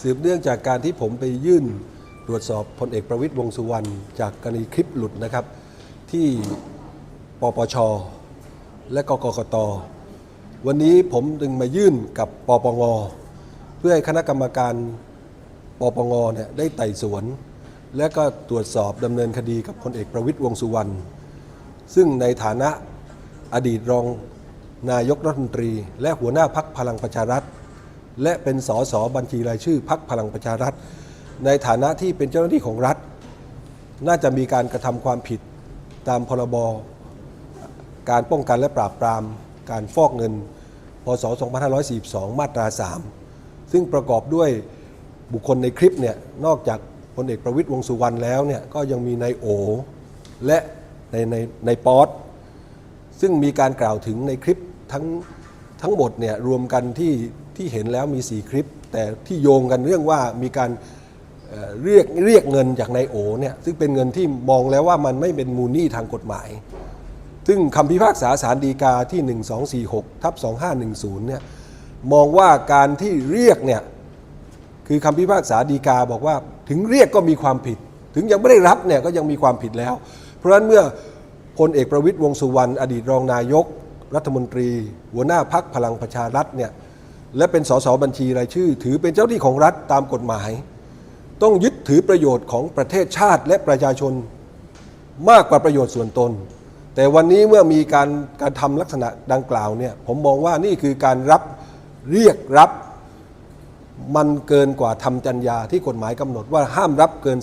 สืบเนื่องจากการที่ผมไปยื่นตรวจสอบพลเอกประวิตยวงษ์สุวรรณจากกรณีคลิปหลุดนะครับ ที่ปปช และกกกต วันนี้ผมจึงมายื่นกับปปงเพื่อให้คณะกรรมการปปงเนี่ยได้ไต่สวน และก็ตรวจสอบดำเนินคดีกับพลเอกประวิตยวงษ์สุวรรณซึ่งในฐานะอดีตรองนายกรัฐมนตรี และหัวหน้าพักพลังประชารัฐ และเป็นสสบัญชีรายชื่อพักพลังประชารัฐ ในฐานะที่เป็นเจ้าหน้าที่ของรัฐ น่าจะมีการกระทำความผิดตามพรบการป้องกันและปราบปราม การฟอกเงิน พศ 2542 มาตรา 3 ซึ่งประกอบด้วยบุคคลในคลิปเนี่ยนอกจากพลเอกประวิตยวงสุวรรณแล้วเนี่ยก็ยังมีนายโอ และในในในป๊อตซึ่งมีการกล่าวถึงในคลิปทั้งทั้งหมดเนี่ยรวมกันที่ที่เห็นแล้วมี 4 คลิป แต่ที่โยงกันเรื่องว่ามีการเรียกเรียกเงินจากนายโอเนี่ยซึ่งเป็นเงินที่มองแล้วว่ามันไม่เป็นมูลหนี้ทางกฎหมาย ซึ่งคำพิพากษาสารดีกาที่ 1246ทับ2510เนี่ยมองว่าการที่เรียกเนี่ยคือคำพิพากษาดีกาบอกว่าถึงเรียกก็มีความผิด ถึงยังไม่ได้รับเนี่ยก็ยังมีความผิดแล้ว เพราะฉะนั้นเมื่อพลเอกประวิตยวงสุวรรณอดีตรองนายก รัฐมนตรี หัวหน้าพักพลังประชารัฐเนี่ย และเป็นสสบัญชีรายชื่อ ถือเป็นเจ้าหน้าที่ของรัฐตามกฎหมาย ต้องยึดถือประโยชน์ของประเทศชาติและประชาชนมากกว่าประโยชน์ส่วนตน แต่วันนี้เมื่อมีการการทำลักษณะดังกล่าวเนี่ยผมมองว่านี่คือการรับเรียกรับมันเกินกว่าทำจัญญาที่กฎหมายกำหนดว่าห้ามรับเกิน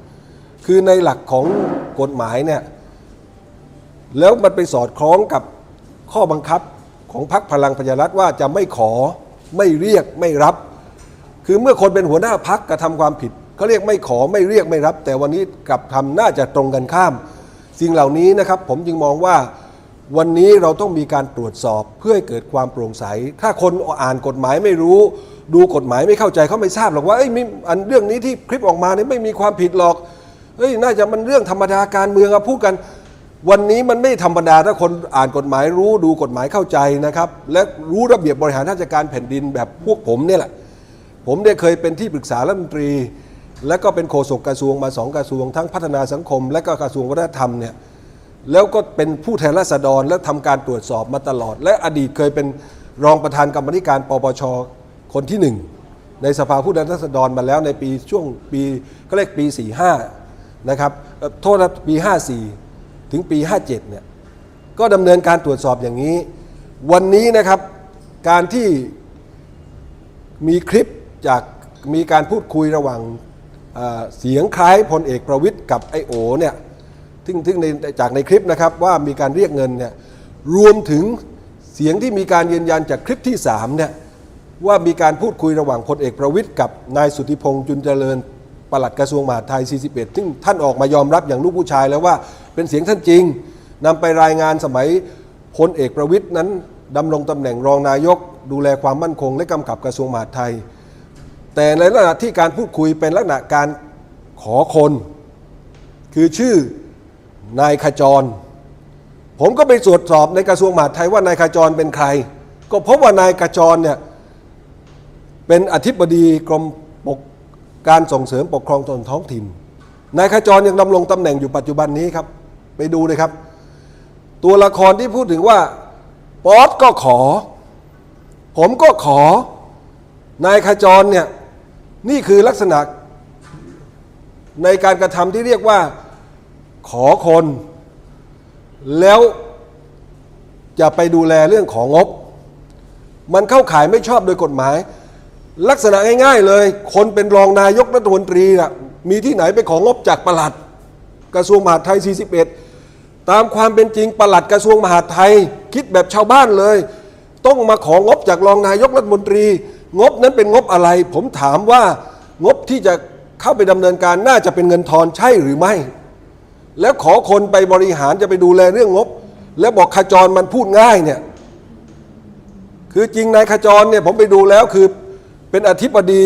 3,000 คือในหลักของกฎหมายเนี่ยแล้วมันไปสอดคล้องกับข้อบังคับ ของพรรคพลังประชารัฐว่าจะไม่ขอไม่เรียกไม่รับ คือเมื่อคนเป็นหัวหน้าพักกระทำความผิดเขาเรียกไม่ขอไม่เรียกไม่รับ แต่วันนี้กลับทำน่าจะตรงกันข้าม สิ่งเหล่านี้นะครับผมจึงมองว่าวันนี้เราต้องมีการตรวจสอบเพื่อให้เกิดความโปร่งใส ถ้าคนอ่านกฎหมายไม่รู้ ดูกฎหมายไม่เข้าใจเขาไม่ทราบหรอกว่าเอ้ยมีอันเรื่องนี้ที่คลิปออกมาเนี่ยไม่มีความผิดหรอกเฮ้ยน่าจะมันเรื่องธรรมดาการเมืองอะพูดกัน วันนี้มันไม่ธรรมดาถ้าคนอ่านกฎหมายรู้ดูกฎหมายเข้าใจนะครับ และรู้ระเบียบบริหารราชการแผ่นดินแบบพวกผมเนี่ยแหละ ผมเนี่ยเคยเป็นที่ปรึกษารัฐมนตรี และก็เป็นโฆษกกระทรวงมาสองกระทรวง ทั้งพัฒนาสังคม และก็กระทรวงวัฒนธรรมเนี่ยแล้วก็เป็นผู้แทนราษฎรและทำการตรวจสอบมาตลอด และอดีตเคยเป็นรองประธานกรรมธิการปปชคนที่หนึ่งในสภาผู้แทนราษฎรมาแล้วในปีช่วงปีก็เรียกปี 45นะครับโทษนะปี 54 ถึงปี 57 เนี่ย ก็ดำเนินการตรวจสอบอย่างนี้ วันนี้นะครับการที่มีคลิปจากมีการพูดคุยระหว่างเสียงคล้ายพลเอกประวิทย์กับไอโอเนี่ยซึ่งซึ่งในจากในคลิปนะครับว่ามีการเรียกเงินเนี่ยรวมถึงเสียงที่มีการยืนยันจากคลิปที่3เนี่ยว่ามีการพูดคุยระหว่างพลเอกประวิทย์กับนายสุธิพงษ์จุนเจริญ ปลัดกระทรวงมหาดไทย 41 ซึ่งท่านออกมายอมรับอย่างลูกผู้ชายแล้วว่าเป็นเสียงท่านจริงนำไปรายงานสมัยพลเอกประวิทย์นั้นดำรงตำแหน่งรองนายก ดูแลความมั่นคง และกำกับกระทรวงมหาดไทย แต่ในลักษณะที่การพูดคุยเป็นลักษณะการขอคน คือชื่อนายขจร ผมก็ไปตรวจสอบในกระทรวงมหาดไทยว่านายขจรเป็นใคร ก็พบว่านายขจรเนี่ยเป็นอธิบดีกรม การส่งเสริมปกครองตนท้องถิ่น นายขจรยังดำรงตำแหน่งอยู่ปัจจุบันนี้ครับ ไปดูเลยครับ ตัวละครที่พูดถึงว่าป๊อตก็ขอ ผมก็ขอ นายขจรเนี่ยนี่คือลักษณะในการกระทำที่เรียกว่าขอคน แล้วจะไปดูแลเรื่องของงบ มันเข้าข่ายไม่ชอบโดยกฎหมาย ลักษณะง่าย ๆ เลย คนเป็นรองนายกรัฐมนตรีน่ะมีที่ไหนไปของงบจากประหลัด กระทรวงมหาดไทย 41 ตามความเป็นจริงประหลัดกระทรวงมหาดไทย คิดแบบชาวบ้านเลย ต้องมาของงบจากรองนายกรัฐมนตรี งบนั้นเป็นงบอะไร ผมถามว่างบที่จะเข้าไปดำเนินการน่าจะเป็นเงินทอนใช่หรือไม่ แล้วขอคนไปบริหารจะไปดูแลเรื่องงบ แล้วบอกขจรมันพูดง่ายเนี่ยคือจริงนายขจรเนี่ยผมไปดูแล้วคือ เป็นอธิบดี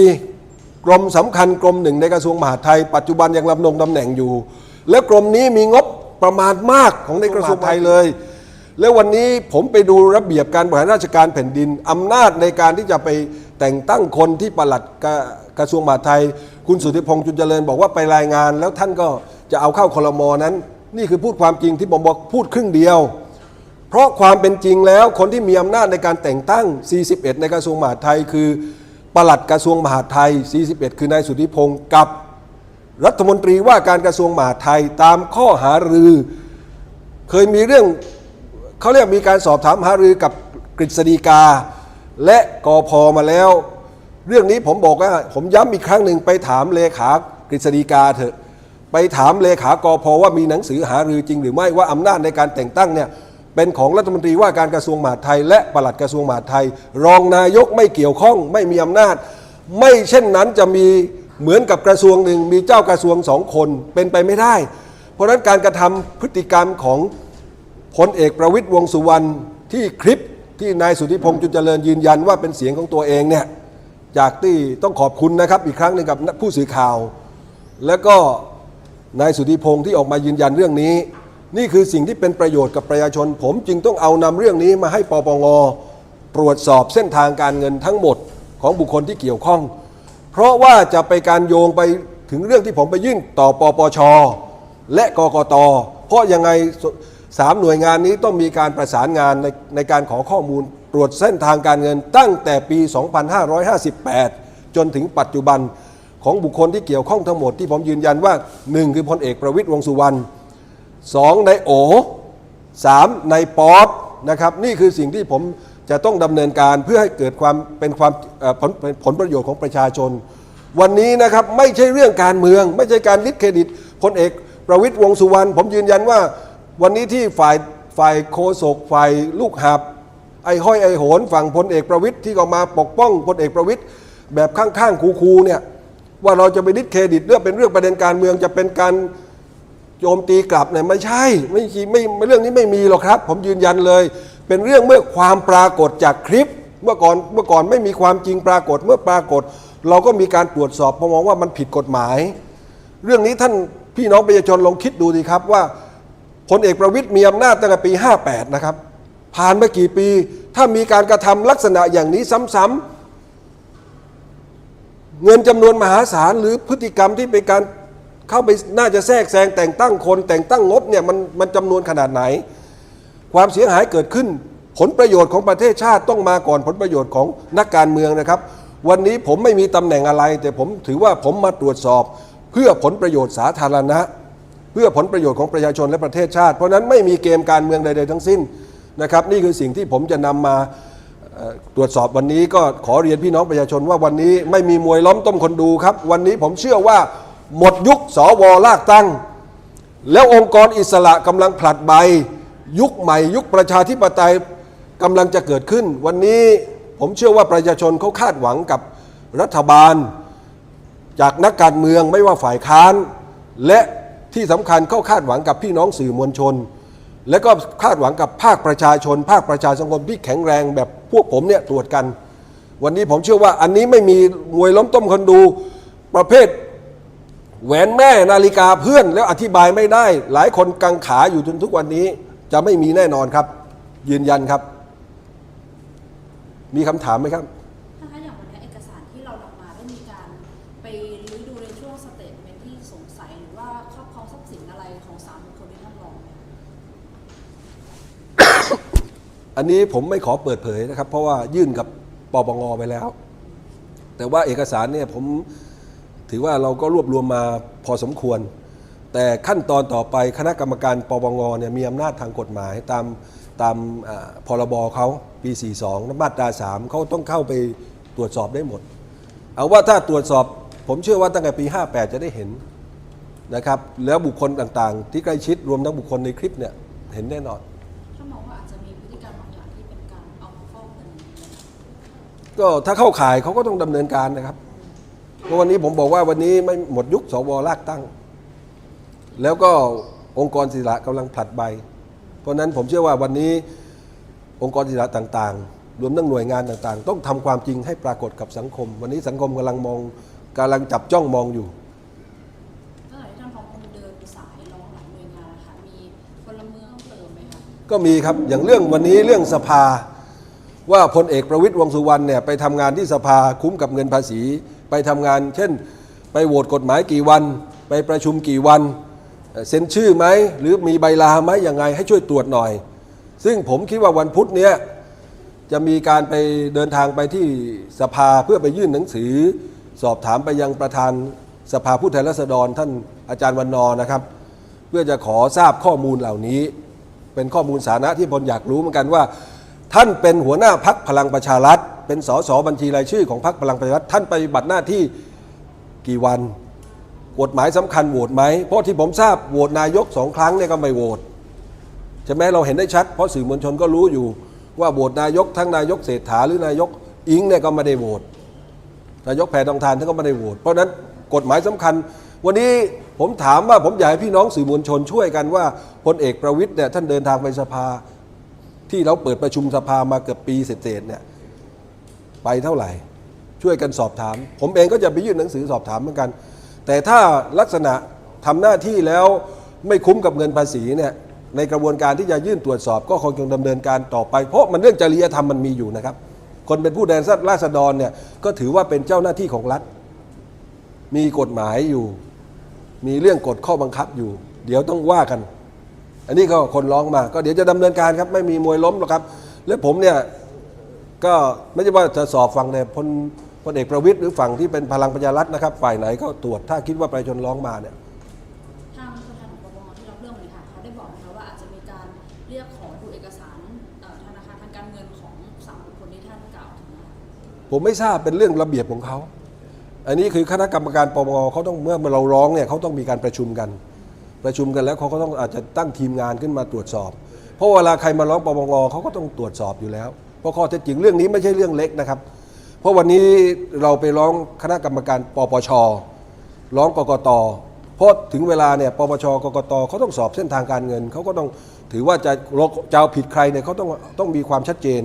กรมสำคัญกรมหนึ่งในกระทรวงมหาดไทย ปัจจุบันยังดำรงตำแหน่งอยู่ แล้วกรมนี้มีงบประมาณมากของในกระทรวงมหาดไทยเลย แล้ววันนี้ผมไปดูระเบียบการบริหารราชการแผ่นดินอำนาจในการที่จะไปแต่งตั้งคนที่ประหลัดกระกระทรวงมหาดไทย คุณสุทธิพงษ์จุนเจริญบอกว่าไปรายงาน แล้วท่านก็จะเอาเข้าคลมอนั้น นี่คือพูดความจริงที่ผมบอกพูดครึ่งเดียว เพราะความเป็นจริงแล้วคนที่มีอำนาจในการแต่งตั้ง 41 ในกระทรวงมหาดไทยคือ ปลัดกระทรวงมหาดไทย 41 คือนายสุทธิพงศ์กับรัฐมนตรีว่าการกระทรวงมหาดไทยตามข้อหารือ เคยมีเรื่องเขาเรียกมีการสอบถามหารือกับกฤษฎีกา และกอพอมาแล้ว เรื่องนี้ผมบอกว่าผมย้ำอีกครั้งหนึ่งไปถามเลขากฤษฎีกาเถอะไปถามเลขากอพอว่ามีหนังสือหารือจริงหรือไม่ว่าอำนาจในการแต่งตั้งเนี่ย เป็นของรัฐมนตรีว่าการกระทรวงมหาดไทย และปลัดกระทรวงมหาดไทย รองนายกไม่เกี่ยวข้องไม่มีอำนาจ ไม่เช่นนั้นจะมีเหมือนกับกระทรวงหนึ่งมีเจ้ากระทรวงสองคนเป็นไปไม่ได้ เพราะนั้นการกระทำพฤติกรรมของพลเอกประวิตยวงสุวรรณที่คลิปที่นายสุธิพงษ์จุนเจริญยืนยันว่าเป็นเสียงของตัวเองเนี่ยจากที่ต้องขอบคุณนะครับอีกครั้งหนึ่งกับผู้สื่อข่าว แล้วก็นายสุธิพงษ์ที่ออกมายืนยันเรื่องนี้ นี่คือสิ่งที่เป็นประโยชน์กับประชาชน ผมจึงต้องเอานำเรื่องนี้มาให้ปปงตรวจสอบเส้นทางการเงินทั้งหมดของบุคคลที่เกี่ยวข้อง เพราะว่าจะไปการโยงไปถึงเรื่องที่ผมไปยื่นต่อปปช และกกต เพราะยังไงสามหน่วยงานนี้ต้องมีการประสานงานในในการขอข้อมูลตรวจเส้นทางการเงินตั้งแต่ปี 2558 จนถึงปัจจุบันของบุคคลที่เกี่ยวข้องทั้งหมดที่ผมยืนยันว่า 1 คือพลเอกประวิตยวงสุวรรณ สองในโอสามในป๊อปนะครับนี่คือสิ่งที่ผมจะต้องดำเนินการเพื่อให้เกิดความเป็นความผลผลประโยชน์ของประชาชน วันนี้นะครับไม่ใช่เรื่องการเมือง ไม่ใช่การลิดเครดิตพลเอกประวิตยวงสุวรรณผมยืนยันว่า วันนี้ที่ฝ่ายฝ่ายโคศกฝ่ายลูกหับ ไอ้ห้อยไอ้โหนฝั่งพลเอกประวิตยที่ก็มาปกป้องพลเอกประวิตยแบบข้างๆคูๆเนี่ยว่าเราจะไปดิสเครดิตเรื่องเป็นเรื่องประเด็นการเมืองจะเป็นการ โจมตีกลับเนี่ยไม่ใช่ไม่ใช่ไม่ไม่เรื่องนี้ไม่มีหรอกครับ ผมยืนยันเลย เป็นเรื่องเมื่อความปรากฏจากคลิป เมื่อก่อนเมื่อก่อนไม่มีความจริงปรากฏเมื่อปรากฏ เราก็มีการตรวจสอบพระมองว่ามันผิดกฎหมาย เรื่องนี้ท่านพี่น้องประชาชนลองคิดดูดีครับว่าพลเอกประวิตยมีอำนาจตั้งแต่ปี 58 นะครับ ผ่านมากี่ปี ถ้ามีการกระทำลักษณะอย่างนี้ซ้ำๆเงินจำนวนมหาศาลหรือพฤติกรรมที่เป็นการ เข้าไปน่าจะแทรกแซงแต่งตั้งคนแต่งตั้งงบเนี่ยมันมันจำนวนขนาดไหน ความเสียหายเกิดขึ้น ผลประโยชน์ของประเทศชาติต้องมาก่อนผลประโยชน์ของนักการเมืองนะครับ วันนี้ผมไม่มีตำแหน่งอะไร แต่ผมถือว่าผมมาตรวจสอบ เพื่อผลประโยชน์สาธารณะ เพื่อผลประโยชน์ของประชาชนและประเทศชาติ เพราะนั้นไม่มีเกมการเมืองใดๆทั้งสิ้นนะครับนี่คือสิ่งที่ผมจะนำมาตรวจสอบวันนี้ก็ขอเรียนพี่น้องประชาชนว่าวันนี้ไม่มีมวยล้อมต้มคนดูครับ วันนี้ผมเชื่อว่า หมดยุคสวลากตั้ง แล้วองค์กรอิสระกำลังผลัดใบ ยุคใหม่ ยุคประชาธิปไตยกำลังจะเกิดขึ้น วันนี้ผมเชื่อว่าประชาชนเขาคาดหวังกับรัฐบาล จากนักการเมืองไม่ว่าฝ่ายค้าน และที่สำคัญเขาคาดหวังกับพี่น้องสื่อมวลชน และก็คาดหวังกับภาคประชาชน ภาคประชาสังคมที่แข็งแรงแบบพวกผมเนี่ยตรวจกัน วันนี้ผมเชื่อว่าอันนี้ไม่มีมวยล้มต้มคนดูประเภท แหวนแม่นาฬิกาเพื่อนแล้วอธิบายไม่ได้ หลายคนกังขาอยู่จนทุกวันนี้ จะไม่มีแน่นอนครับ ยืนยันครับ มีคำถามไหมครับถ้าคะอย่างวันนี้เอกสารที่เรานำมาได้มีการไปรื้อดูในช่วงสเตทเมนต์ที่สงสัยหรือว่าครอบครองทรัพย์สินอะไรของสามบุคคลที่ท่านรองไหมอันนี้ผมไม่ขอเปิดเผยนะครับ เพราะว่ายื่นกับปปงไปแล้ว แต่ว่าเอกสารเนี่ยผม ถือว่าเราก็รวบรวมมาพอสมควร แต่ขั้นตอนต่อไปคณะกรรมการปปงเนี่ยมีอำนาจทางกฎหมายตามตามอ่าพรบเขาปี 42มาตรา 3เขาต้องเข้าไปตรวจสอบได้หมด เอาว่าถ้าตรวจสอบผมเชื่อว่าตั้งแต่ปี 58 จะได้เห็นนะครับแล้วบุคคลต่างๆ ที่ใกล้ชิดรวมทั้งบุคคลในคลิปเนี่ยเห็นแน่นอนถ้ามองว่าอาจจะมีพฤติกรรมบางอย่างที่เป็นการเอามาฟอกเงินไหมคะก็ถ้าเข้าข่ายเขาก็ต้องดำเนินการนะครับ เพราะวันนี้ผมบอกว่าวันนี้ไม่หมดยุคสวลากตั้ง แล้วก็องค์กรศิลระกำลังผลัดใบ เพราะฉะนั้นผมเชื่อว่าวันนี้องค์กรศิลระต่างๆ รวมทั้งหน่วยงานต่างๆ ต้องทำความจริงให้ปรากฏกับสังคม วันนี้สังคมกำลังมองกำลังจับจ้องมองอยู่ตั้งแต่ที่ท่านรองคงเดินสายร้องหลายหน่วยงานนะคะมีพลเมืองเพิ่มเติมไหมคะก็มีครับอย่างเรื่องวันนี้เรื่องสภา ว่าพลเอกประวิตยวงษ์สุวรรณเนี่ยไปทำงานที่สภาคุ้มกับเงินภาษี ไปทำงาน เช่น ไปโหวตกฎหมายกี่วัน ไปประชุมกี่วัน เซ็นชื่อไหม หรือมีใบลาไหมยังไงให้ช่วยตรวจหน่อย ซึ่งผมคิดว่าวันพุธเนี้ยจะมีการไปเดินทางไปที่สภาเพื่อไปยื่นหนังสือ สอบถามไปยังประธานสภาผู้แทนราษฎรท่านอาจารย์วันนอนะครับ เพื่อจะขอทราบข้อมูลเหล่านี้ เป็นข้อมูลสาระที่พลอยากรู้เหมือนกันว่า ท่านเป็นหัวหน้าพักพลังประชารัฐ เป็นสสบัญชีรายชื่อของพักพลังประชารัฐท่านปฏิบัติหน้าที่กี่วันกฎหมายสำคัญโหวตไหมเพราะที่ผมทราบโหวตนายกสองครั้งเนี่ยก็ไม่โหวตใช่ไหมเราเห็นได้ชัด เพราะสื่อมวลชนก็รู้อยู่ว่าโหวตนายกทั้งนายกเศรษฐาหรือนายกอิงเนี่ยก็ไม่ได้โหวตนายกแพทองทานท่านก็ไม่ได้โหวตเพราะนั้นกฎหมายสำคัญ วันนี้ผมถามว่าผมอยากให้พี่น้องสื่อมวลชนช่วยกันว่าพลเอกประวิตยเนี่ยท่านเดินทางไปสภา ที่เราเปิดประชุมสภามาเกือบปีเศษเนี่ย ไปเท่าไหร่ ช่วยกันสอบถาม ผมเองก็จะไปยื่นหนังสือสอบถามเหมือนกัน แต่ถ้าลักษณะทำหน้าที่แล้วไม่คุ้มกับเงินภาษีเนี่ยในกระบวนการที่จะยื่นตรวจสอบ ก็คงจะดำเนินการต่อไป เพราะมันเรื่องจริยธรรมมันมีอยู่นะครับ คนเป็นผู้แทนราษฎรเนี่ยก็ถือว่าเป็นเจ้าหน้าที่ของรัฐ มีกฎหมายอยู่ มีเรื่องกฎข้อบังคับอยู่ เดี๋ยวต้องว่ากัน อันนี้ก็คนร้องมา ก็เดี๋ยวจะดำเนินการครับไม่มีมวยล้มหรอกครับ และผมเนี่ย ก็ไม่ใช่ว่าจะสอบฝั่งในพลพลเอกประวิตยหรือฝั่งที่เป็นพลังประชารัฐนะครับ ฝ่ายไหนก็ตรวจถ้าคิดว่าประชาชนร้องมาเนี่ยทางตัวแทนของปปงที่รับเรื่องนี้ค่ะเขาได้บอกไหมคะว่าอาจจะมีการเรียกขอดูเอกสารเอ่อธนาคารทางการเงินของสามบุคคลที่ท่านกล่าวถึงนะคะ ผมไม่ทราบเป็นเรื่องระเบียบของเขา อันนี้คือคณะกรรมการปปงเขาต้องเมื่อเราร้องเนี่ยเขาต้องมีการประชุมกัน ประชุมกันแล้วเขาก็ต้องอาจจะตั้งทีมงานขึ้นมาตรวจสอบ เพราะเวลาใครมาร้องปปงเขาก็ต้องตรวจสอบอยู่แล้ว เพราะข้อเท็จจริงเรื่องนี้ไม่ใช่เรื่องเล็กนะครับ เพราะวันนี้เราไปร้องคณะกรรมการปปชร้องกกตเพราะถึงเวลาเนี่ยปปชกกตเขาต้องสอบเส้นทางการเงินเขาก็ต้องถือว่าจะจะเอาผิดใครเนี่ยเขาต้องต้องมีความชัดเจน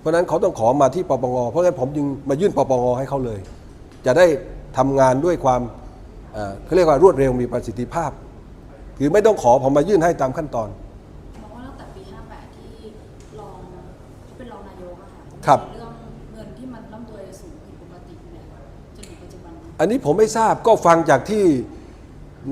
เพราะฉะนั้นเขาต้องขอมาที่ปปงเพราะฉะนั้นผมจึงมายื่นปปงให้เขาเลย จะได้ทำงานด้วยความเอ่อเขาเรียกว่ารวดเร็วมีประสิทธิภาพ คือไม่ต้องขอผมมายื่นให้ตามขั้นตอน มองว่าตั้งแต่ปี 58 ที่รองเขาเป็นรองนายกอะ ค่ะครับมีเรื่องเงินที่มันร่ำรวยสูงผิดปกติเนี่ยจนถึงปัจจุบันนี้อันนี้ผมไม่ทราบก็ฟังจากที่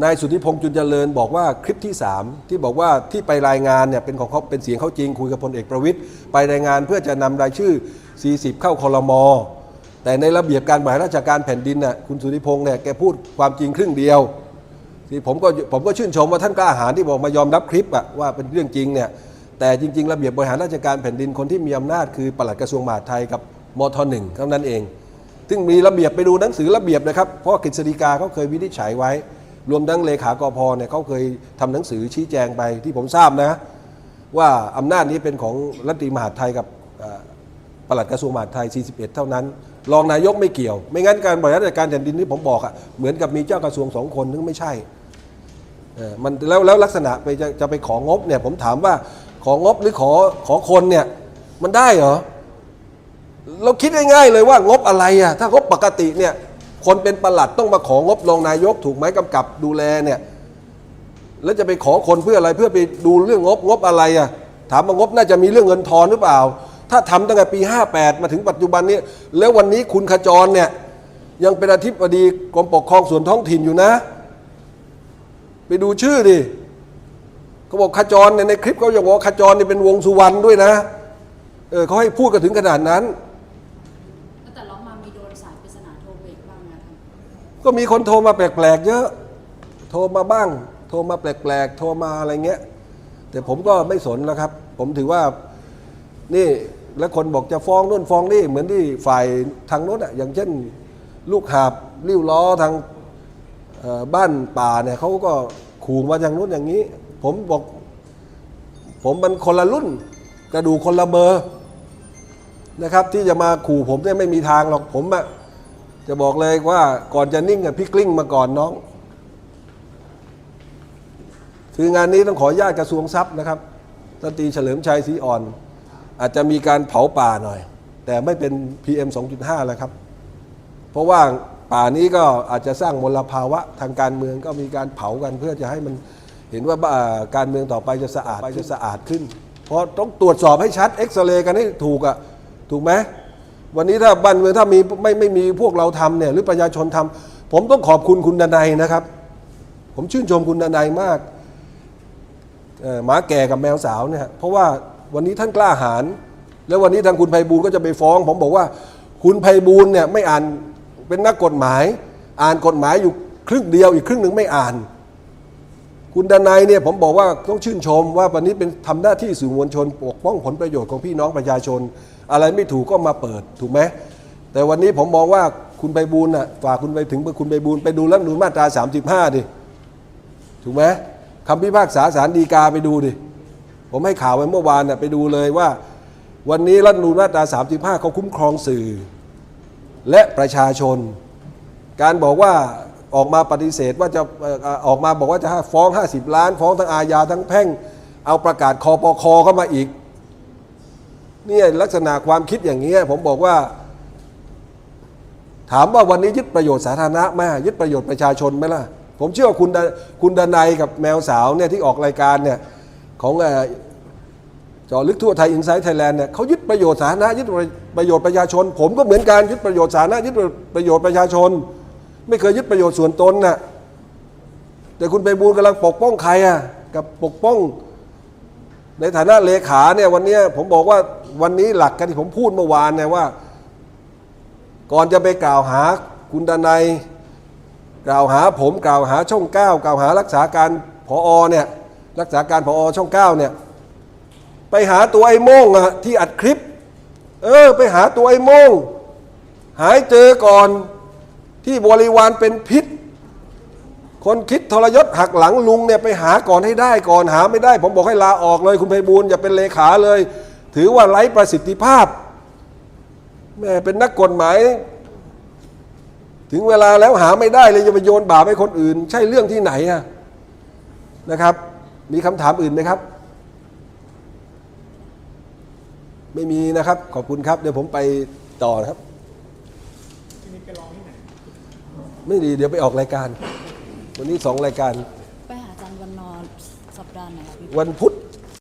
นายสุทธิพงษ์จุนเจริญบอกว่าคลิปที่ 3 ที่บอกว่าที่ไปรายงานเนี่ยเป็นของเขาเป็นเสียงเขาจริงคุยกับพลเอกประวิตยไปรายงานเพื่อจะนำรายชื่อ 40 เข้าคอรมอแต่ในระเบียบการบริหารราชการแผ่นดินน่ะคุณสุทธิพงษ์เนี่ยแกพูดความจริงครึ่งเดียวที่ผมก็ผมก็ชื่นชมว่าท่านกล้าหาญที่บอกมายอมรับคลิปอะว่าเป็นเรื่องจริงเนี่ย แต่จริง ๆ ระเบียบบริหารราชการแผ่นดินคนที่มีอำนาจคือปลัดกระทรวงมหาดไทยกับมทหนึ่งเท่านั้นเอง ซึ่งมีระเบียบไปดูหนังสือระเบียบนะครับ เพราะกฤษฎีกาเขาเคยวินิจฉัยไว้ รวมทั้งเลขากพเนี่ยเขาเคยทำหนังสือชี้แจงไปที่ผมทราบนะ ว่าอำนาจนี้เป็นของรัฐมนตรีมหาดไทยกับปลัดกระทรวงมหาดไทย 41 เท่านั้น รองนายกไม่เกี่ยว ไม่งั้นการบริหารราชการแผ่นดินที่ผมบอกอะเหมือนกับมีเจ้ากระทรวงสองคนนึงไม่ใช่เออมันแล้วแล้วลักษณะไปจะจะไปของบเนี่ยผมถามว่า ของบหรือขอขอคนเนี่ยมันได้เหรอ เราคิดง่ายๆเลยว่างบอะไรอะถ้างบปกติเนี่ยคนเป็นประหลัดต้องมาของบรองนายกถูกไหมกำกับดูแลเนี่ยแล้วจะไปขอคนเพื่ออะไรเพื่อไปดูเรื่องงบงบอะไรอะถามว่างบน่าจะมีเรื่องเงินทอนหรือเปล่า ถ้าทำตั้งแต่ปี 58 มาถึงปัจจุบันนี้ แล้ววันนี้คุณขจรเนี่ยยังเป็นอธิบดีกรมปกครองส่วนท้องถิ่นอยู่นะ ไปดูชื่อดิ เขาบอกขจรเนี่ยในคลิปเขายังบอกว่าขจรเนี่ยเป็นวงสุวรรณด้วยนะ เออเขาให้พูดกันถึงขนาดนั้นตั้งแต่ร้องมามีโดนสายปริศนาโทรเบรกบ้างไหมคะก็มีคนโทรมาแปลกๆเยอะ โทรมาบ้าง โทรมาแปลกๆ โทรมาอะไรเงี้ย แต่ผมก็ไม่สนแล้วครับ ผมถือว่านี่แล้วคนบอกจะฟ้องนู่นฟ้องนี่เหมือนที่ฝ่ายทางโน้นอะอย่างเช่น ลูกหาบริ้วล้อทางเอ่อบ้านป่าเนี่ยเขาก็ขู่มาอย่างนู้นอย่างนี้ ผมบอก ผมมันคนละรุ่น กระดูคนละเบอร์นะครับ ที่จะมาขู่ผมเนี่ยไม่มีทางหรอกผมอะจะบอกเลยว่าก่อนจะนิ่งกับพี่กลิ้งมาก่อนน้อง คืองานนี้ต้องขอญาตกระทรวงทรัพย์นะครับรันตีเฉลิมชัยศรีอ่อน อาจจะมีการเผาป่าหน่อย แต่ไม่เป็น PM 2.5 แล้วครับ เพราะว่าป่านี้ก็อาจจะสร้างมลภาวะทางการเมืองก็มีการเผากันเพื่อจะให้มัน เห็นว่าการเมืองต่อไปจะสะอาดไปจะสะอาดขึ้น เพราะต้องตรวจสอบให้ชัดเอ็กซเรย์กันให้ถูกอะถูกไหมวันนี้ถ้าบ้านเมืองถ้ามีไม่ไม่มีพวกเราทำเนี่ยหรือประชาชนทำผมต้องขอบคุณคุณดนัยนะครับ ผมชื่นชมคุณดนัยมากหมาแก่กับแมวสาวเนี่ยเพราะว่าวันนี้ท่านกล้าหาญแล้ววันนี้ทางคุณไพบูลก็จะไปฟ้อง ผมบอกว่า คุณไพบูลเนี่ยไม่อ่านเป็นนักกฎหมาย อ่านกฎหมายอยู่ครึ่งเดียวอีกครึ่งหนึ่งไม่อ่าน คุณดนัยเนี่ยผมบอกว่าต้องชื่นชมว่าวันนี้เป็นทำหน้าที่สื่อมวลชนปกป้องผลประโยชน์ของพี่น้องประชาชน อะไรไม่ถูกก็มาเปิดถูกไหมแต่วันนี้ผมมองว่าคุณใบบูลย์น่ะฝากคุณไปถึงคุณใบบูลย์ไปดูรัฐธรรมนูญมาตรา 35 ดิ ถูกไหมคำพิพากษาศาลฎีกาไปดูดิ ผมให้ข่าวไว้เมื่อวานน่ะไปดูเลยว่า วันนี้รัฐธรรมนูญมาตรา 35 เขาคุ้มครองสื่อ และประชาชน การบอกว่า ออกมาปฏิเสธว่าจะออกมาบอกว่าจะฟ้อง 50 ล้าน ฟ้องทั้งอาญาทั้งแพ่ง เอาประกาศคอปคอเข้ามาอีกเนี่ยลักษณะความคิดอย่างนี้ยผมบอกว่า ถามว่าวันนี้ยึดประโยชน์สาธารณะไหมยึดประโยชน์ประชาชนไหมล่ะ ผมเชื่อคุณดคุณดนัยกับแมวสาวเนี่ยที่ออกรายการเนี่ยของเอ่อเจอลึกทั่วไทยอินไซต์ไทยแลนด์เนี่ยเขายึดประโยชน์สาธารณะยึดประโยชน์ประชาชน ผมก็เหมือนกันยึดประโยชน์สาธารณะยึดประโยชน์ประชาชน ไม่เคยยึดประโยชน์ส่วนตนน่ะแต่คุณไปบูลกำลังปกป้องใครอะกับปกป้อง ในฐานะเลขาเนี่ยวันนี้ผมบอกว่าวันนี้หลักกันที่ผมพูดเมื่อวานเนี่ยว่า ก่อนจะไปกล่าวหาคุณดนัยกล่าวหาผมกล่าวหาช่องเก้ากล่าวหารักษาการผอเนี่ยรักษาการผอช่องเก้าเนี่ยไปหาตัวไอ้โม่งอะที่อัดคลิป เออ ไปหาตัวไอ้โม่งหายเจอก่อน ที่บริวารเป็นพิษ คนคิดทรยศหักหลังลุงเนี่ยไปหาก่อนให้ได้ก่อนหาไม่ได้ ผมบอกให้ลาออกเลย คุณไพบูลย์อย่าเป็นเลขาเลย ถือว่าไร้ประสิทธิภาพแม่เป็นนักกฎหมาย ถึงเวลาแล้วหาไม่ได้เลยจะไปโยนบาปให้คนอื่น ใช่เรื่องที่ไหนอะนะครับ มีคำถามอื่นไหมครับ ไม่มีนะครับ ขอบคุณครับ เดี๋ยวผมไปต่อนะครับ ทีนี้ไปร้องที่ไหน ไม่ดีเดี๋ยวไปออกรายการ วันนี้สองรายการ ไปหาอาจารย์วันนอร์สัปดาห์ไหนอะพี่วันพุธ